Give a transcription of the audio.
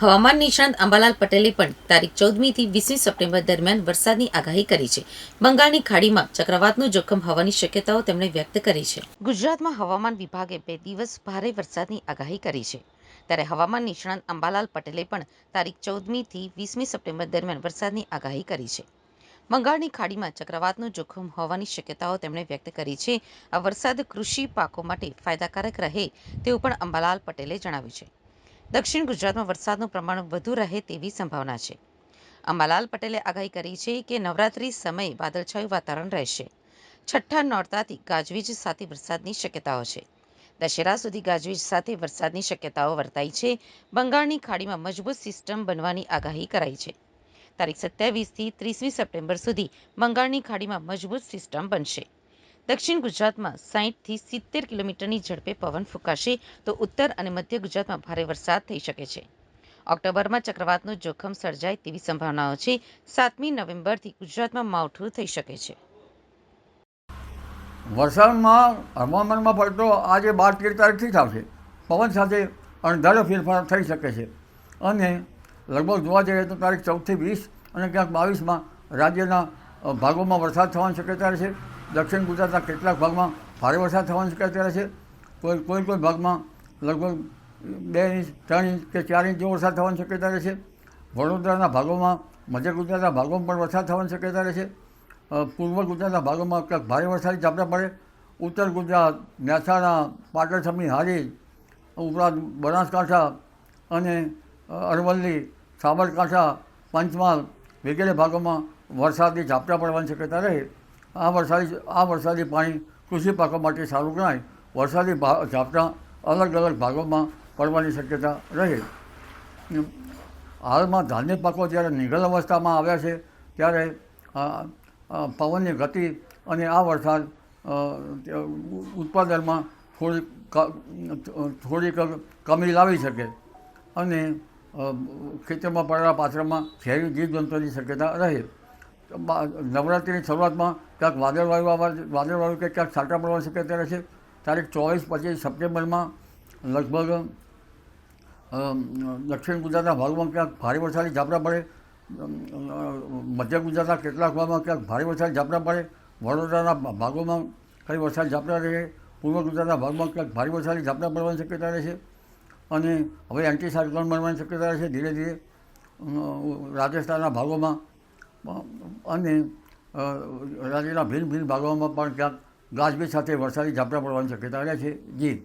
હવામાન નિષ્ણાંત અંબાલાલ પટેલે પણ તારીખ ચૌદમી થી વીસમી સપ્ટેમ્બર દરમિયાન વરસાદની આગાહી કરી છે. બંગાળની ખાડીમાં ચક્રવાતનું જોખમ હોવાની શક્યતાઓ તેમણે વ્યક્ત કરી છે. ગુજરાતમાં હવામાન વિભાગે બે દિવસ ભારે વરસાદની આગાહી કરી છે. ત્યારે હવામાન નિષ્ણાંત અંબાલાલ પટેલે પણ તારીખ ચૌદમી થી વીસમી સપ્ટેમ્બર દરમિયાન વરસાદની આગાહી કરી છે. બંગાળની ખાડીમાં ચક્રવાતનું જોખમ હોવાની શક્યતાઓ તેમણે વ્યક્ત કરી છે. આ વરસાદ કૃષિ પાકો માટે ફાયદાકારક રહે તેવું પણ અંબાલાલ પટેલે જણાવ્યું છે. દક્ષિણ ગુજરાતમાં વરસાદનું પ્રમાણ વધુ રહે તેવી સંભાવના છે. અંબાલાલ પટેલે આગાહી કરી છે કે નવરાત્રી સમયે વાદળછાયું વાતાવરણ રહેશે. છઠ્ઠા નોરતાથી ગાજવીજ સાથે વરસાદની શક્યતાઓ છે. દશેરા સુધી ગાજવીજ સાથે વરસાદની શક્યતાઓ વર્તાઈ છે. બંગાળની ખાડીમાં મજબૂત સિસ્ટમ બનવાની આગાહી કરાઈ છે. તારીખ સત્યાવીસથી ત્રીસમી સપ્ટેમ્બર સુધી બંગાળની ખાડીમાં મજબૂત સિસ્ટમ બનશે. દક્ષિણ ગુજરાતમાં સાહીઠથી સિત્તેર કિલોમીટરની ઝડપે પવન ફૂંકાશે તો ઉત્તર અને મધ્ય ગુજરાતમાં ભારે વરસાદ થઈ શકે છે. ઓક્ટોબરમાં ચક્રવાતનું જોખમ સર્જાય તેવી સંભાવનાઓ છે. સાતમી નવેમ્બરથી ગુજરાતમાં માવઠું થઈ શકે છે. વરસાદમાં હવામાનમાં પડતો આજે બાર તેર તારીખથી થશે. પવન સાથે અણધારો ફેરફાર થઈ શકે છે. અને લગભગ જોવા જઈએ તો તારીખ ચૌદથી વીસ અને ક્યાંક બાવીસમાં રાજ્યના ભાગોમાં વરસાદ થવાની શક્યતા રહેશે. દક્ષિણ ગુજરાતના કેટલાક ભાગમાં ભારે વરસાદ થવાની શક્યતા રહેશે. કોઈ કોઈ કોઈ ભાગમાં લગભગ બે ઇંચ, ત્રણ ઇંચ કે ચાર ઇંચ જેવો વરસાદ થવાની શક્યતા રહેશે. વડોદરાના ભાગોમાં મધ્ય ગુજરાતના ભાગોમાં પણ વરસાદ થવાની શક્યતા રહેશે. પૂર્વ ગુજરાતના ભાગોમાં ક્યાંક ભારે વરસાદી ઝાપટા પડે. ઉત્તર ગુજરાત, મહેસાણા, પાટણ સમી હારી, ઉપરાંત બનાસકાંઠા અને અરવલ્લી, સાબરકાંઠા, પંચમહાલ વગેરે ભાગોમાં વરસાદી ઝાપટા પડવાની શક્યતા રહે. આ વરસાદી આ વરસાદી પાણી કૃષિ પાકો માટે સારું ગણાય. વરસાદી ઝાપટા અલગ અલગ ભાગોમાં પડવાની શક્યતા રહે. હાલમાં ધાન્ય પાકો જ્યારે નિગલ અવસ્થામાં આવ્યા છે, ત્યારે પવનની ગતિ અને આ વરસાદ ઉત્પાદનમાં થોડીક થોડીક કમી લાવી શકે. અને ખેતરમાં પડેલા પાત્રમાં ઝેરી જીવજંતુની શક્યતા રહે. નવરાત્રિની શરૂઆતમાં ક્યાંક વાદળવાયુ આવવા વાદળવાયુ કે ક્યાંક છાંટા પડવાની શક્યતા રહેશે તારીખ ચોવીસ પચીસ સપ્ટેમ્બરમાં લગભગ દક્ષિણ ગુજરાતના ભાગમાં ક્યાંક ભારે વરસાદી ઝાપટા પડે. મધ્ય ગુજરાતના કેટલાક ભાગમાં ક્યાંક ભારે વરસાદી ઝાપટા પડે. વડોદરાના ભાગોમાં ખાલી વરસાદ ઝાપટા રહે. પૂર્વ ગુજરાતના ભાગમાં ક્યાંક ભારે વરસાદી ઝાપટા પડવાની શક્યતા રહેશે અને હવે એન્ટી સાયક્લોન બનવાની શક્યતા છે ધીરે ધીરે રાજસ્થાનના ભાગોમાં. અને રાજ્યના ભિન્ન ભિન્ન ભાગોમાં પણ ક્યાંક ગાજવીજ સાથે વરસાદી ઝાપટા પડવાની શક્યતા રહે છે. જી.